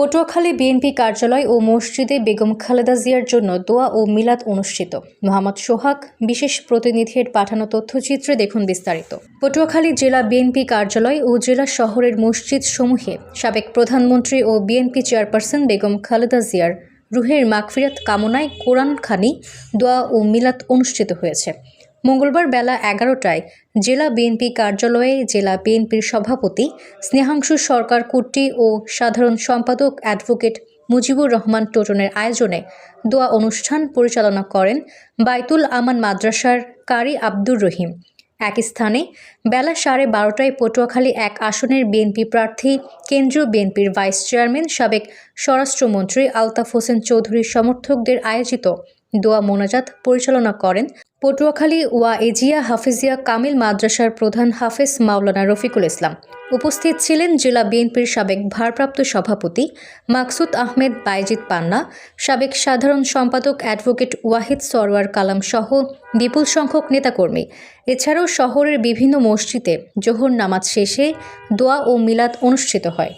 Patuakhali BNP কার্যালয় ও মসজিদে বেগম খালেদা জিয়ার জন্য দোয়া ও মিলাদ অনুষ্ঠিত। মোহাম্মদ সোহাগ, বিশেষ প্রতিনিধির পাঠানো তথ্যচিত্রে দেখুন বিস্তারিত। পটুয়াখালী জেলা বিএনপি কার্যালয় ও জেলা শহরের মসজিদ সমূহে সাবেক প্রধানমন্ত্রী ও বিএনপি চেয়ারপারসন বেগম খালেদা জিয়ার রুহের মাগফিরাত কামনায় কোরআন খানি দোয়া ও মিলাদ অনুষ্ঠিত হয়েছে। মঙ্গলবার বেলা এগারোটায় জেলা বিএনপি কার্যালয়ে জেলা বিএনপির সভাপতি স্নেহাংশু সরকার কুট্টি ও সাধারণ সম্পাদক অ্যাডভোকেট মুজিবুর রহমান টোটনের আয়োজনে দোয়া অনুষ্ঠান পরিচালনা করেন বাইতুল আমান মাদ্রাসার কারি আব্দুর রহিম। এক স্থানে বেলা সাড়ে বারোটায় পটুয়াখালী এক আসনের বিএনপি প্রার্থী, কেন্দ্রীয় বিএনপির ভাইস চেয়ারম্যান সাবেক স্বরাষ্ট্রমন্ত্রী আলতাফ হোসেন চৌধুরীর সমর্থকদের আয়োজিত দোয়া মোনাজাত পরিচালনা করেন পটুয়াখালী ওয়া এজিয়া হাফিজিয়া কামিল মাদ্রাসার প্রধান হাফেজ মাওলানা রফিকুল ইসলাম। উপস্থিত ছিলেন জেলা বিএনপির সাবেক ভারপ্রাপ্ত সভাপতি মাকসুদ আহমেদ বাইজিদ পান্না, সাবেক সাধারণ সম্পাদক অ্যাডভোকেট ওয়াহিদ সরওয়ার কালাম সহ বিপুল সংখ্যক নেতাকর্মী। এছাড়াও শহরের বিভিন্ন মসজিদে জোহর নামাজ শেষে দোয়া ও মিলাদ অনুষ্ঠিত হয়।